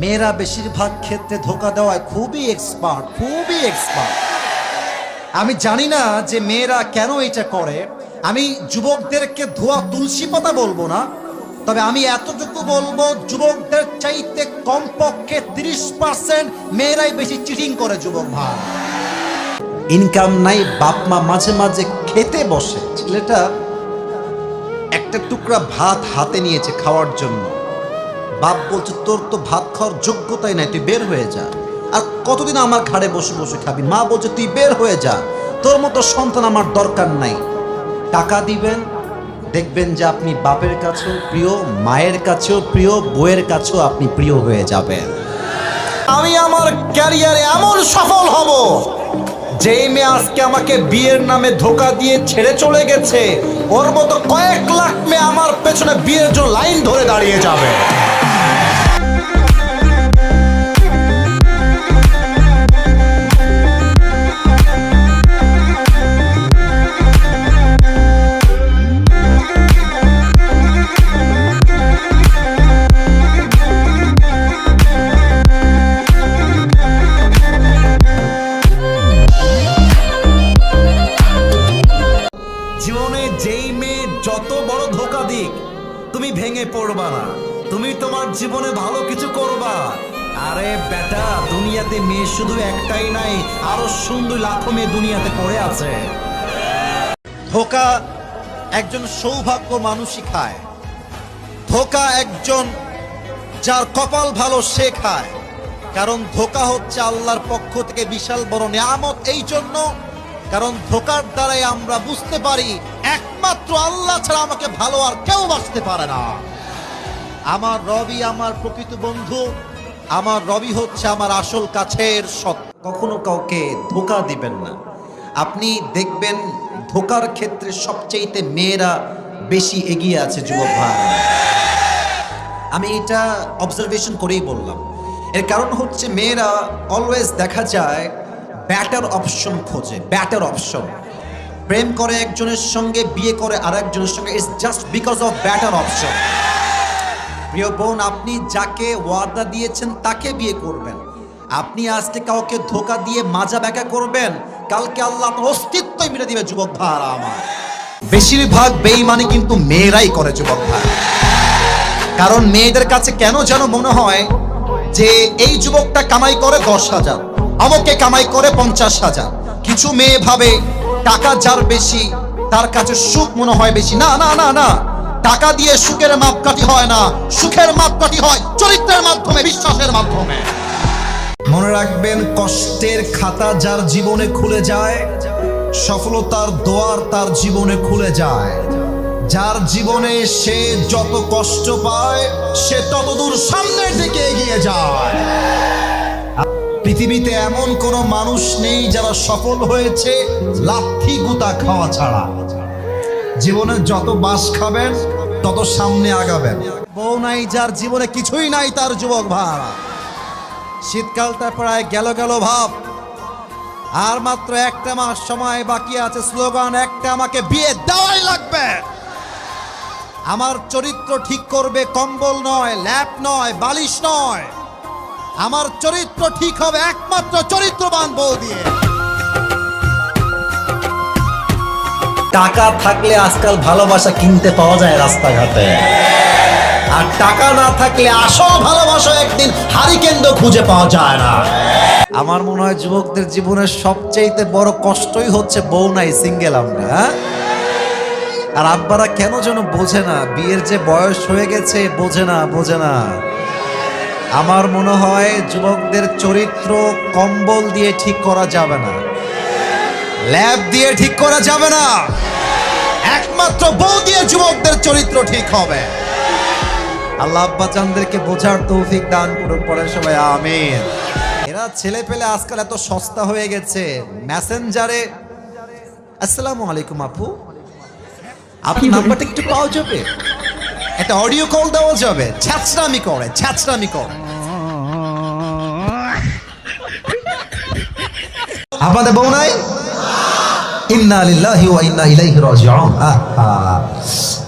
মেয়েরা বেশিরভাগ ক্ষেত্রে ধোকা দেওয়ায় খুবই এক্সপার্ট খুবই এক্সপার্ট আমি জানি না যে মেয়েরা কেন এটা করে। আমি যুবকদেরকে ধোয়া তুলসী পাতা বলব না, তবে আমি এতটুকু বলব, যুবকদের চাইতে কমপক্ষে তিরিশ পার্সেন্ট মেয়েরাই বেশি চিটিং করে, যুবক ভাই। ইনকাম নাই, বাপ মা মাঝে মাঝে খেতে বসে। ছেলেটা একটা টুকরা ভাত হাতে নিয়েছে খাওয়ার জন্য। বাপ বলছে, তোর তো ভাত খাওয়ার যোগ্যতাই নাই, তুই বের হয়ে যা। আর কতদিন আমার ঘাড়ে বসে বসে খাবি? মা বলছে, তুই বের হয়ে যা। তোর মতো সন্তান আমার দরকার নাই। টাকা দিবেন, দেখবেন যে আপনি বাপের কাছেও প্রিয়, মায়ের কাছেও প্রিয় বইয়ের কাছেও আপনি প্রিয় হয়ে যাবেন। আমি আমার ক্যারিয়ারে এমন সফল হব, যেই মেয়ে আজকে আমাকে বিয়ের নামে ধোকা দিয়ে ছেড়ে চলে গেছে, ওর মতো কয়েক লাখ মেয়ে আমার পেছনে বিয়ের জন্য লাইন ধরে দাঁড়িয়ে যাবে। ভেঙে পড়বা না। তুমি তোমার জীবনে ভালো কিছু করবা। আরে বেটা, দুনিয়াতে মেয়ে শুধু একটাই নাই, আরও সুন্দর লাখো মেয়ে দুনিয়াতে পড়ে আছে। ধোকা একজন সৌভাগ্য মানুষই খায়। ধোকা একজন যার কপাল ভালো সে খায়। কারণ ধোকা হচ্ছে আল্লাহর পক্ষ থেকে বিশাল বড় নিয়ামত। এই জন্য কারণ ধোকার দ্বারাই আমরা বুঝতে পারি একমাত্র আল্লাহ ছাড়া আমাকে ভালো আর কেউ বাঁচতে পারে না। আমার রবি আমার প্রকৃত বন্ধু, আমার রবি হচ্ছে আমার আসল কাছের সৎ কখনো কাউকে ধোকা দিবেন না। আপনি দেখবেন ধোকার ক্ষেত্রে সবচেয়েতে মেয়েরা বেশি এগিয়ে আছে, যুবক ভাই। আমি এটা অবজারভেশন করেই বললাম। এর কারণ হচ্ছে মেয়েরা অলওয়েজ দেখা যায় ব্যাটার অপশন খোঁজে ব্যাটার অপশন প্রেম করে একজনের সঙ্গে, বিয়ে করে আর একজনের সঙ্গে it's just because of better option প্রিয় বোন, আপনি যাকে ওয়াদা দিয়েছেন, তাকে বিয়ে করবেন। আপনি আজকে কাউকে ধোকা দিয়ে মাজা ব্যাকা করবেন, কালকে আল্লাহ আপনার অস্তিত্বই মেরে দিবে, যুবক ভাইরা আমার। বেশিরভাগ বেইমানি কিন্তু মেয়েরাই করে, যুবক ভাই। কারণ মেয়েদের কাছে কেন যেন মনে হয় যে এই যুবকটা কামাই করে দশ হাজার, আমাকে কামাই করে পঞ্চাশ হাজার। কিছু মেয়ে ভাবে টাকা যার বেশি, তার কাছে সুখ মনে হয় বেশি। না না না না। টাকা দিয়ে সুখের মাপকাঠি হয় না। সুখের মাপকাঠি হয় চরিত্রের মাধ্যমে, বিশ্বাসের মাধ্যমে। মনে রাখবেন, কষ্টের খাতা যার জীবনে খুলে যায়, সফলতার দোয়ার তার জীবনে খুলে যায়। যার জীবনে সে যত কষ্ট পায়, সে ততদূর সামনের দিকে এগিয়ে যায়। পৃথিবীতে এমন কোন মানুষ নেই যারা সফল হয়েছে লাথি গুতা খাওয়া ছাড়া। জীবনে যত বাস খাবেন, তত সামনে আগাবেন। বউ নাই যার জীবনে কিছুই নাই তার যুবক ভাড়া। শীতকালটা প্রায় গেল গেল ভাব। আর মাত্র একটা মাস সময় বাকি আছে, স্লোগান, একটা আমাকে বিয়ে দেওয়াই লাগবে। আমার চরিত্র ঠিক করবে, কম্বল নয়, ল্যাপ নয়, বালিশ নয়। আমার চরিত্র ঠিক হবে একমাত্র চরিত্রবান বউ দিয়ে। টাকা থাকলে আজকাল ভালোবাসা কিনতে পাওয়া যায় রাস্তাঘাটে। আর টাকা না থাকলে আসল ভালোবাসা একদিন হারিকেন্দ্র খুঁজে পাওয়া যায় না। আমার মনে হয় যুবকদের জীবনের সবচেয়ে বড় কষ্টই হচ্ছে বউ নাই, সিঙ্গেল আমরা হ্যাঁ? আর আব্বারা কেন যেন বোঝে না, বিয়ের যে বয়স হয়ে গেছে, বোঝে না বোঝে না। আমার মনে হয় যুবকদের চরিত্র কম্বল দিয়ে ঠিক করা যাবে না। ল্যাব দিয়ে ঠিক করা যাবে না। একমাত্র বউ দিয়ে যুবকদের চরিত্র ঠিক হবে। আল্লাহ আব্বা চানদেরকে বোঝার তৌফিক দান করুন পরে সবাই, আমিন। এরা ছেলে পেলে আজকাল এত সস্তা হয়ে গেছে। মেসেঞ্জারে, আসসালামু আলাইকুম আপু। আপনার নাম্বারটা একটু পাওয়া যাবে? একটা অডিও কল দেওয়া যাবে। ছ্যাচরামি করে ছ্যাচরামি করে। আপনাদের বউ নাই।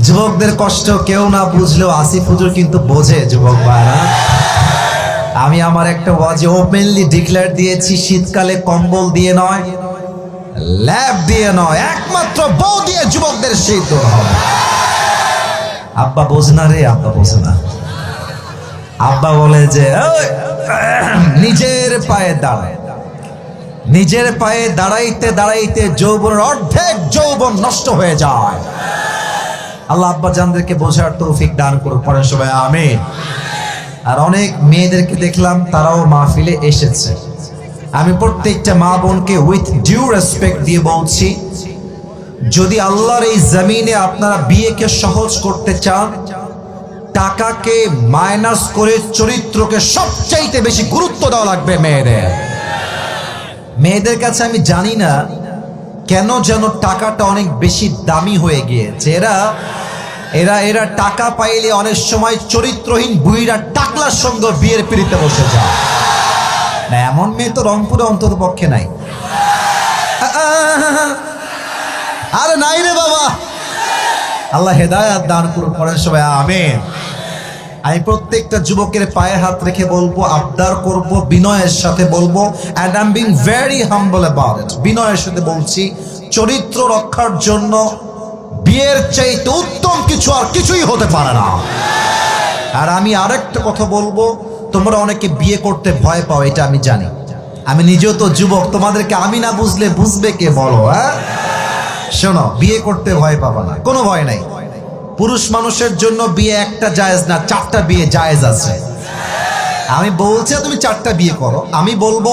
যুবকদের কষ্ট কেউ না বুঝলেও আসিফ হুজুর কিন্তু বোঝে যুবক ভাইরা। আমি আমার একটা ওয়াজে ওপেনলি ডিক্লেয়ার দিয়েছি শীতকালে কম্বল দিয়ে নয় ল্যাব দিয়ে নয় একমাত্র বউ দিয়ে যুবকদের শীত হবে। আব্বা বোঝে না রে আব্বা বোঝে না। আব্বা বলে যে "ওই, নিজের পায়ে দাঁড়ায় নিজের পায়ে দাঁড়াইতে দাঁড়াইতে যৌবনের অর্ধেক যৌবন নষ্ট হয়ে যায়। আল্লাহ আব্বা জানদেরকে বোঝার তৌফিক দান করুক পরে সবাই, আমিন। আর অনেক মেয়েদেরকে দেখলাম, তারাও মাহফিলে এসেছে। আমি প্রত্যেকটা মা বোনকে উইথ ডিউ রেসপেক্ট দিয়ে বলছি, যদি আল্লাহর এই জমিনে আপনারা বিয়েকে সহজ করতে চান, টাকাকে মাইনাস করে চরিত্রকে সবচাইতে বেশি গুরুত্ব দেওয়া লাগবে মেয়েদের। মেয়েদের কাছে আমি জানি না কেন যেন টাকাটা অনেক বেশি দামি হয়ে গিয়েছে। এরা এরা এরা টাকা পাইলে অনেক সময় চরিত্রহীন বুড়িরা টাকলার সঙ্গে বিয়ের পিড়িতে বসে যায়। না, এমন মেয়ে তো রংপুরে অন্তত পক্ষে নাই। আরে নাই রে বাবা। আল্লাহ হেদায়াত দান করুন পরের সবাই আমিন। আমি প্রত্যেকটা যুবকের পায়ে হাত রেখে বলব, আবদার করব, বিনয়ের সাথে বলব and I am being very humble about বিনয়ের সাথে বলছি, চরিত্র রক্ষার জন্য বিয়ের চাইতে উত্তম কিছু আর কিছুই হতে পারে না। আর আমি আরেকটা কথা বলব, তোমরা অনেকে বিয়ে করতে ভয় পাও, এটা আমি জানি। আমি নিজেও তো যুবক, তোমাদেরকে আমি না বুঝলে বুঝবে কে বলো হ্যাঁ? শোনো, বিয়ে করতে ভয় পাবা না, কোনো ভয় নাই। পুরুষ মানুষের জন্য বিয়ে একটা জায়েজ না, চারটা বিয়ে জায়েজ আছে। আমি বলছি, তুমি চারটা বিয়ে করো। আমি বলব,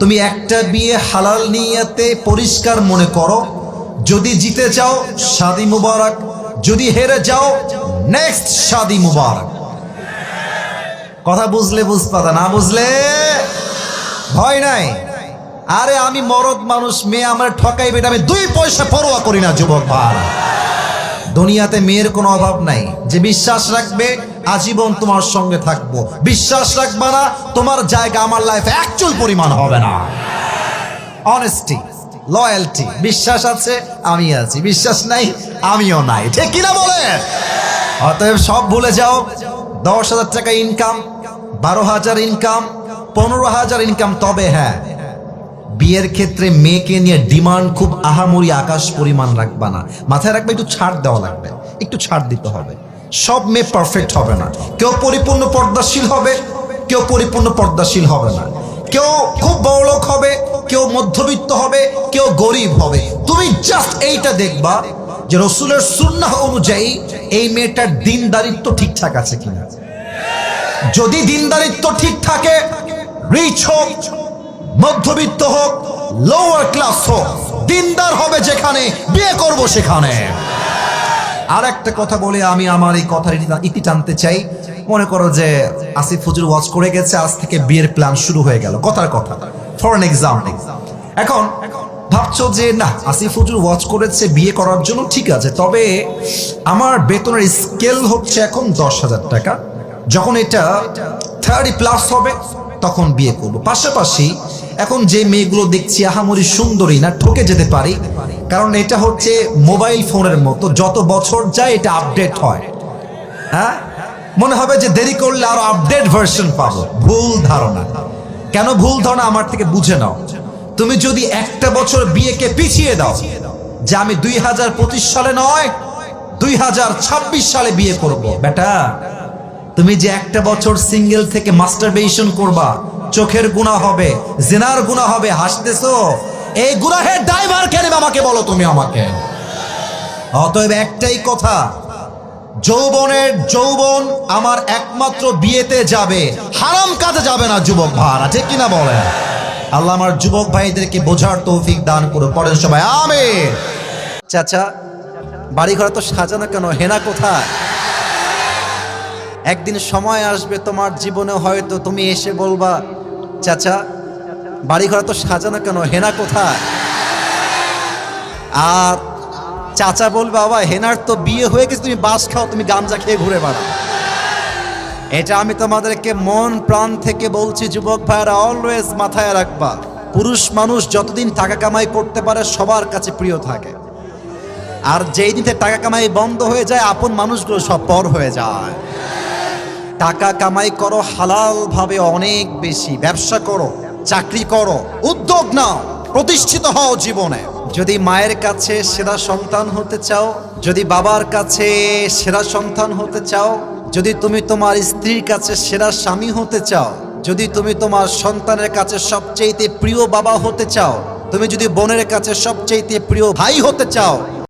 তুমি একটা বিয়ে হালাল নিয়াতে পরিষ্কার মনে করো। যদি জিতে যাও শাদি মুবারক। যদি হেরে যাও নেক্সট শাদি মুবারক। কথা বুঝলে বুঝপাতা না বুঝলে? ভয় নাই। আরে আমি মরদ মানুষ, মেয়ে আমার ঠকাইবে, এটা আমি দুই পয়সা পরোয়া করি না, যুবক ভাই। দুনিয়াতে মেয়ের কোনো অভাব নাই। যে বিশ্বাস রাখবে, আজীবন তোমার সঙ্গে থাকব। বিশ্বাস রাখবা না, তোমার জায়গা আমার লাইফে অ্যাকচুয়াল পরিমাণ হবে না। অনেস্টি লয়্যালটি বিশ্বাস আছে, আমি আছি। বিশ্বাস নাই, আমিও নাই। ঠিক কিনা বলে? অতএব সব ভুলে যাও। দশ হাজার টাকা ইনকাম বারো হাজার ইনকাম পনেরো হাজার ইনকাম তবে হ্যাঁ বিয়ের ক্ষেত্রে মেয়েকে নিয়ে ডিমান্ড খুব আহামরি আকাশ পরিমাণ রাখবা না। মাথায় রাখবে, একটু ছাড় দেওয়া লাগবে। একটু ছাড় দিতে হবে। সব মেয়ে পারফেক্ট হবে না। কেউ পরিপূর্ণ পর্দাশীল হবে, কেউ পরিপূর্ণ পর্দাশীল হবে না। কেউ খুব বড়লোক হবে, কেউ মধ্যবিত্ত হবে, কেউ গরিব হবে। তুমি জাস্ট এইটা দেখবা যে রসুলের সুন্নাহ অনুযায়ী এই মেয়েটার দিনদারিত্ব ঠিকঠাক আছে কিনা। যদি দিনদারিত্ব ঠিক থাকে রিচ হোক। মধ্যবিত্ত হোক লোয়ার ক্লাস হোক, দিনদার হবে যেখানে, বিয়ে করব সেখানে। আর একটা কথা বলে আমি আমার এই কথার ইতি- টানতে চাই। মনে করো যে আসিফ হুজুর ওয়াচ করে গেছে, আজ থেকে বিয়ের প্ল্যান শুরু হয়ে গেল। কথার কথা। ফর এন এক্সাম্পল এখন ভাবছ যে না, আসিফ হুজুর ওয়াচ করেছে, বিয়ে করার জন্য ঠিক আছে। তবে আমার বেতনের স্কেল হচ্ছে এখন দশ হাজার টাকা। যখন এটা থার্টি প্লাস হবে, তখন বিয়ে করব। পাশাপাশি এখন যে মেয়েগুলো দেখছি আহামরি সুন্দরী না, ঠকে যেতে পারি। কারণ এটা হচ্ছে মোবাইল ফোনের মতো, যত বছর যায় এটা আপডেট হয়। হ্যাঁ? মনে হবে যে দেরি করলে আরও আপডেট ভার্সন পাবো। ভুল ধারণা। কেন ভুল ধারণা আমার থেকে বুঝে নাও। তুমি যদি একটা বছর বিয়েকে পিছিয়ে দাও, যে আমি দুই হাজার পঁচিশ সালে নয়, দুই সালে বিয়ে করব। বেটা, তুমি যে একটা বছর সিঙ্গেল থেকে মাস্টারবেশন করবা চোখের গুণা হবে, জেনার গুণা হবে, হাসতেছো? এই গুনাহের ড্রাইভার কেন আমাকে বলো তুমি আমাকে। অতএব একটাই কথা, যৌবনের যৌবন আমার একমাত্র বিয়েতে যাবে, হারাম কাজে যাবে না যুবক ভাড়া ঠিক কিনা বলে আল্লাহ আমার যুবক ভাইদেরকে বোঝার তৌফিক দান করো পড়েন সবাই আমে চাচা বাড়ি ঘর তো সাজানো কেন? হেনা কোথায়? একদিন সময় আসবে, তোমার জীবনে হয়তো তুমি এসে বলবা চাচা বাড়ি ঘর তো সাজানো কেন? হেনা কোথায়? আর চাচা বলবে বাবা, হেনার তো বিয়ে হয়ে গেছে, তুমি বাস খাও, তুমি গাঞ্জা খেয়ে ঘুরে বেড়াও। এটা আমি তোমাদেরকে মন প্রাণ থেকে বলছি, যুবক ভাইরা অলওয়েজ মাথায় রাখবা। পুরুষ মানুষ যতদিন টাকা কামাই করতে পারে, সবার কাছে প্রিয় থাকে। আর যেই থেকে টাকা কামাই বন্ধ হয়ে যায়, আপন মানুষগুলো সব পর হয়ে যায়। টাকা কামাই করো হালাল ভাবে অনেক বেশি। ব্যবসা করো, চাকরি করো, উদ্যোগ নাও, প্রতিষ্ঠিত হও জীবনে। যদি মায়ের কাছে সেরা সন্তান হতে চাও, যদি বাবার কাছে সেরা সন্তান হতে চাও, যদি তুমি তোমার স্ত্রীর কাছে সেরা স্বামী হতে চাও, যদি তুমি তোমার সন্তানের কাছে সবচেয়ে প্রিয় বাবা হতে চাও, তুমি যদি বোনের কাছে সবচেয়ে প্রিয় ভাই হতে চাও